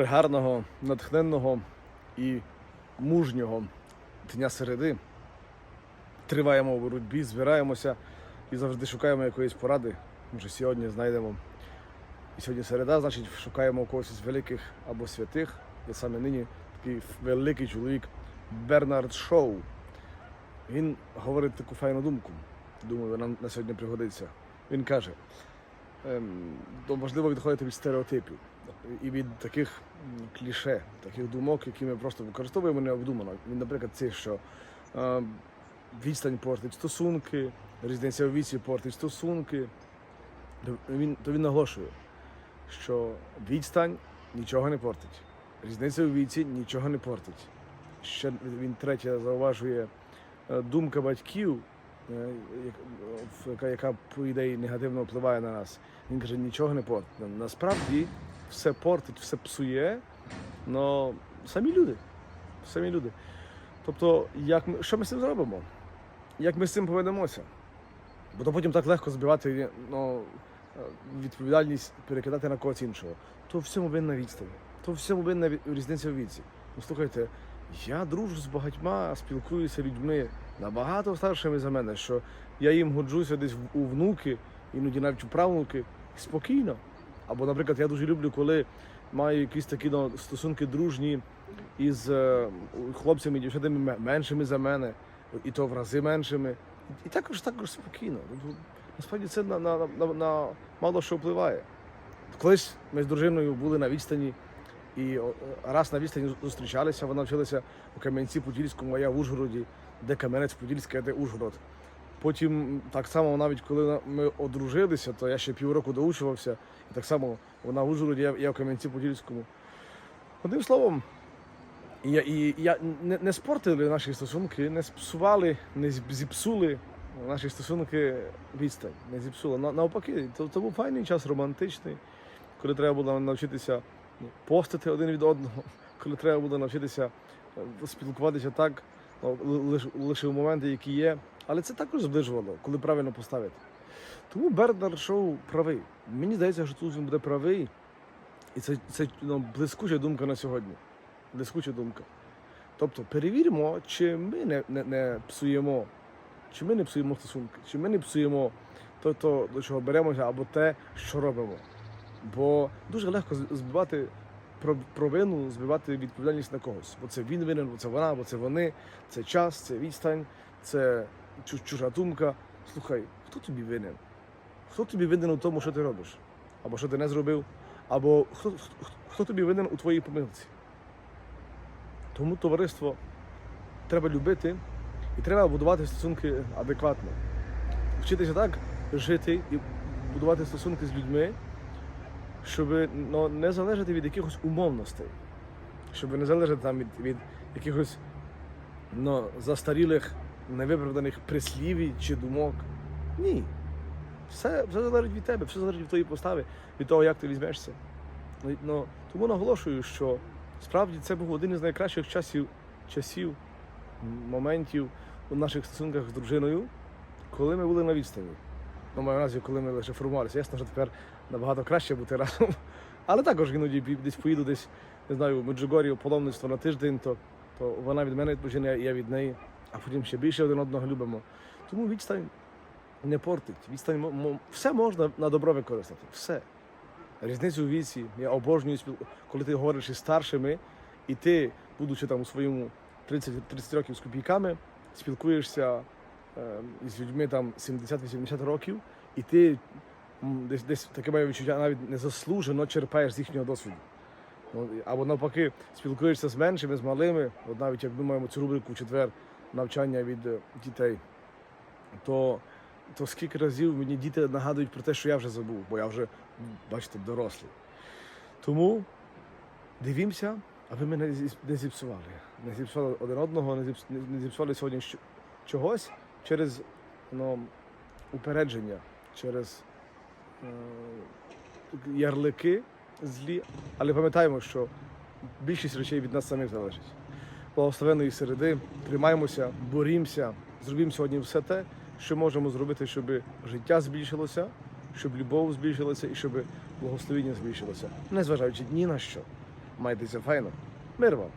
пригарного, натхненного і мужнього дня середи. Триваємо в боротьбі, збираємося і завжди шукаємо якоїсь поради. Може, сьогодні знайдемо. І сьогодні середа, значить, шукаємо когось із великих або святих. І саме нині такий великий чоловік Бернард Шоу. Він говорить таку файну думку. Думаю, вона на сьогодні пригодиться. Він каже, то важливо відходити від стереотипів і від таких кліше, таких думок, які ми просто використовуємо необдумано. Наприклад, це, що е, відстань портить стосунки, різниця у віці портить стосунки. То він, то він наголошує, що відстань нічого не портить. Різниця у віці нічого не портить. Ще він третє зауважує е, думка батьків, яка, яка по ідеї негативно впливає на нас. Він каже, нічого не портить. Насправді все портить, все псує, але самі люди. Самі люди. Тобто, як ми, що ми з цим зробимо? Як ми з цим поведемося? Бо то потім так легко збивати ну, е, відповідальність перекидати на когось іншого. То всьому винна відстань, то всьому винна різниця в віці. Ну слухайте, я дружу з багатьма, спілкуюся людьми набагато старшими за мене, що я їм годжуся десь у внуки, іноді навіть у правнуки, спокійно. Або, наприклад, я дуже люблю, коли маю якісь такі ну, стосунки дружні із е, хлопцями дівчатами меншими за мене, і то в рази меншими. І також також спокійно. Тобто, Насправді це на, на, на, на мало що впливає. Колись ми з дружиною були на відстані, і раз на відстані зустрічалися, вона вчилася у Кам'янці-Подільському, а я в Ужгороді, де Кам'янець-Подільський, а де Ужгород. Потім так само, навіть коли ми одружилися, то я ще півроку доучувався, і так само вона в Ужгороді, я, в Кам'янці-Подільському. Одним словом, і я, і я не, не спортили наші стосунки, не спсували, не зіпсули наші стосунки відстань, не зіпсули. На- Навпаки, то, то був файний час романтичний, коли треба було навчитися постити один від одного, коли треба було навчитися е, спілкуватися так, ну, лише, лише в моменти, які є. Але це також зближувало, коли правильно поставити. Тому Бернард Шоу правий. Мені здається, що тут він буде правий. І це, це ну, блискуча думка на сьогодні. Блискуча думка. Тобто перевіримо, чи ми не, не, не псуємо, чи ми не псуємо стосунки, чи ми не псуємо то, то, до чого беремося, або те, що робимо. Бо дуже легко збивати провину, збивати відповідальність на когось. Бо це він винен, бо це вона, бо це вони, це час, це відстань, це чужа думка. Слухай, хто тобі винен? Хто тобі винен у тому, що ти робиш? Або що ти не зробив? Або хто, хто, хто тобі винен у твоїй помилці? Тому товариство треба любити і треба будувати стосунки адекватно. Вчитися так жити і будувати стосунки з людьми, щоб ну, не залежати від якихось умовностей, щоб не залежати там від, від якихось ну, застарілих, невиправданих прислівій чи думок. Ні. Все, все залежить від тебе, все залежить від твоєї постави, від того, як ти візьмешся. Ну, ну, тому наголошую, що справді це був один із найкращих часів, часів, моментів у наших стосунках з дружиною, коли ми були на відстані. Ну, маю на увазі, коли ми лише формувалися. Ясно, що тепер набагато краще бути разом. Але також іноді десь поїду, десь, не знаю, в Меджугорі, у паломництво на тиждень, то, то вона від мене відпочине, я від неї, а потім ще більше один одного любимо. Тому відстань не портить. Відстань все можна на добро використати. Все. Різницю у віці. Я обожнюю коли ти говориш із старшими, і ти, будучи там у своєму 30, 30 років з копійками, спілкуєшся е, із людьми там 70-80 років, і ти десь десь таке має відчуття навіть незаслужено черпаєш з їхнього досвіду. Ну, або навпаки, спілкуєшся з меншими, з малими, от навіть як ми маємо цю рубрику в четвер навчання від е, дітей, то, то скільки разів мені діти нагадують про те, що я вже забув, бо я вже, бачите, дорослий. Тому дивімося, аби ми не зіпсували. Не зіпсували один одного, не зіпсували сьогодні чогось через ну, упередження, через е, ярлики злі. Але пам'ятаємо, що більшість речей від нас самих залежить. Благословенної середи, тримаємося, борімося, зробимо сьогодні все те, що можемо зробити, щоб життя збільшилося, щоб любов збільшилася і щоб благословіння збільшилося, незважаючи ні на що. Майтеся файно. Мир вам!